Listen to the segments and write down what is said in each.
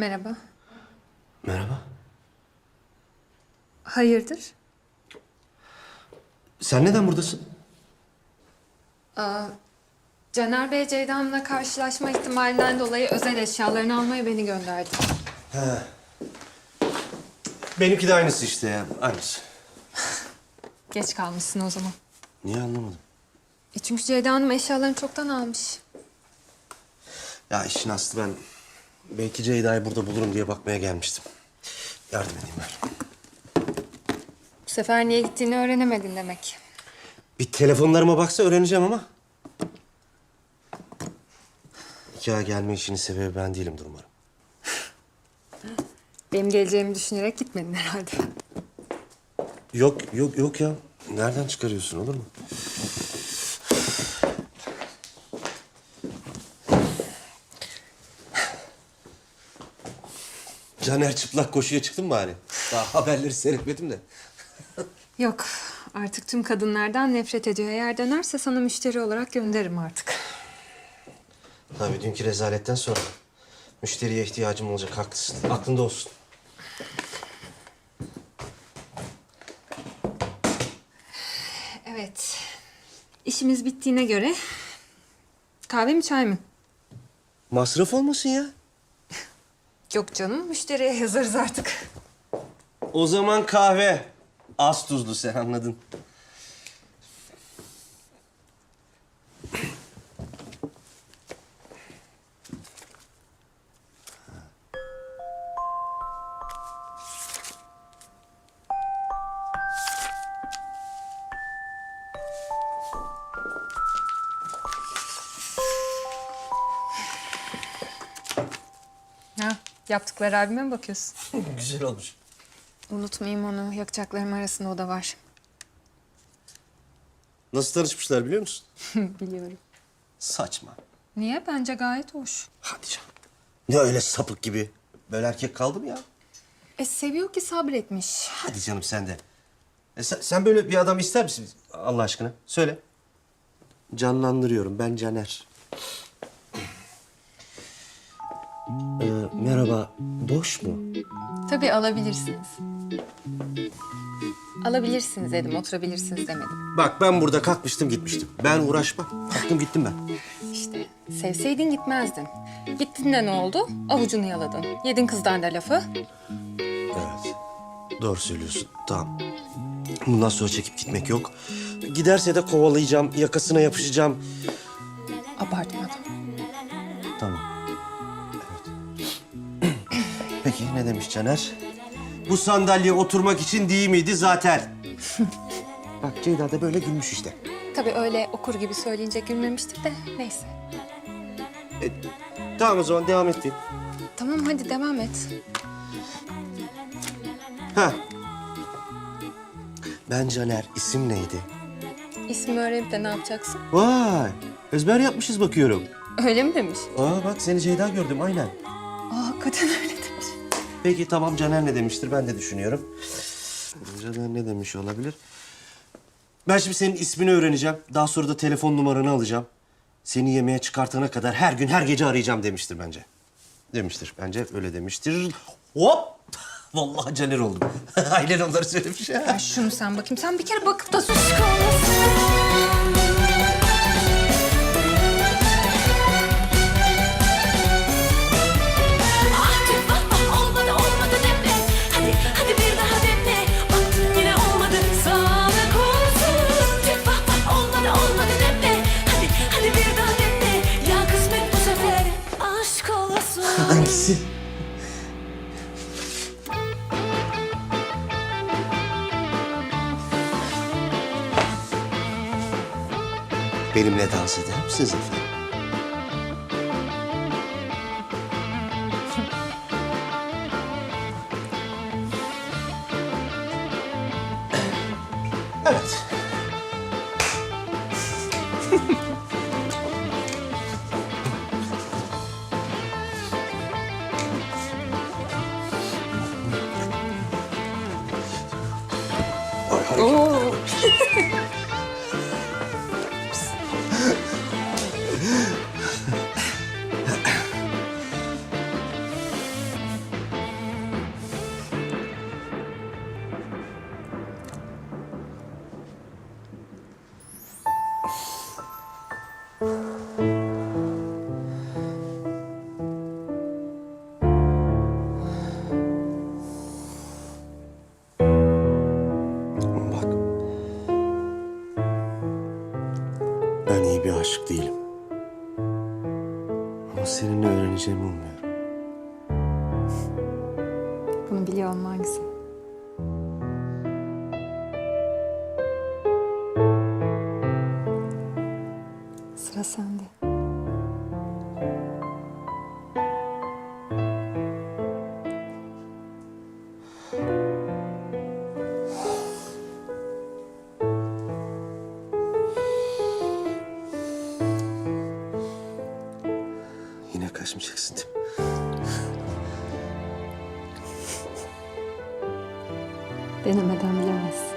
Merhaba. Merhaba. Hayırdır? Sen neden buradasın? Caner Bey Ceyda Hanım'la karşılaşma ihtimalinden dolayı özel eşyalarını almaya beni gönderdi. Benimki de aynısı işte ya. Aynısı. Geç kalmışsın o zaman. Niye anlamadım? E çünkü Ceyda Hanım eşyalarını çoktan almış. Ya işin aslı ben belki Ceyda'yı burada bulurum diye bakmaya gelmiştim. Yardım edeyim ben. Bu sefer niye gittiğini öğrenemedin demek. Bir telefonlarıma baksa öğreneceğim ama. Nikaha gelme işinin sebebi ben değilimdir umarım. Benim geleceğimi düşünerek gitmedin herhalde. Yok, yok, yok ya. Nereden çıkarıyorsun olur mu? Caner çıplak koşuya çıktın mı bari? Daha haberleri seyretmedim de. Yok, artık tüm kadınlardan nefret ediyor. Eğer dönerse sana müşteri olarak gönderirim artık. Tabii dünkü rezaletten sonra müşteriye ihtiyacım olacak haklısın. Aklında olsun. Evet. İşimiz bittiğine göre kahve mi çay mı? Masraf olmasın ya. Yok canım, müşteriye yazarız artık. O zaman kahve. Az tuzlu sen anladın. Yaptıkları albüme mi bakıyorsun? Güzel olmuş. Unutmayayım onu. Yakacaklarım arasında o da var. Nasıl tanışmışlar biliyor musun? Biliyorum. Saçma. Niye? Bence gayet hoş. Hadi canım. Ne öyle sapık gibi. Böyle erkek kaldı mı ya? E seviyor ki sabretmiş. Hadi canım sen de. E sen, sen böyle bir adam ister misin Allah aşkına? Söyle. Canlandırıyorum. Ben Caner. Ee, merhaba. Boş mu? Tabii alabilirsiniz. Alabilirsiniz dedim, oturabilirsiniz demedim. Bak ben burada kalkmıştım gitmiştim. Ben uğraşmam. Kalktım gittim ben. İşte sevseydin gitmezdin. Gittin de ne oldu? Avucunu yaladın. Yedin kızdan da lafı. Evet. Doğru söylüyorsun. Tamam. Bundan sonra çekip gitmek yok. Giderse de kovalayacağım, yakasına yapışacağım. Abartmadım. Peki ne demiş Caner? Bu sandalye oturmak için değil miydi zaten? Bak Ceyda da böyle gülmüş işte. Tabii öyle okur gibi söyleyince gülmemiştik de neyse. E, tamam o zaman devam ettin. Tamam hadi devam et. Ha. Ben Caner. isim neydi? İsmi öğrenip de ne yapacaksın? Vay. Ezber yapmışız bakıyorum. Öyle mi demiş? Aa bak seni Ceyda gördüm aynen. Aa hakikaten öyle. Peki tamam Caner ne demiştir ben de düşünüyorum. Caner ne demiş olabilir? Ben şimdi senin ismini öğreneceğim. Daha sonra da telefon numaranı alacağım. Seni yemeğe çıkartana kadar her gün her gece arayacağım demiştir bence. Demiştir. Bence öyle demiştir. Hop! Vallahi Caner oldum. Ailen onları söylemiş. Ya şunu sen bakayım. Sen bir kere bakıp da sus. Hangisi? Benimle dans eder misiniz efendim? Evet. Seninle öğreneceğimi umuyorum. Bunu biliyor olman güzel. Sıra sende. Kaçmayacaksın değil mi? Denemeden bilemezsin.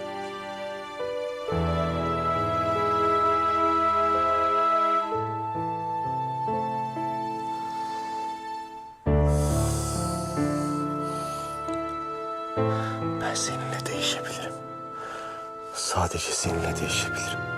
Ben seninle değişebilirim. Sadece seninle değişebilirim.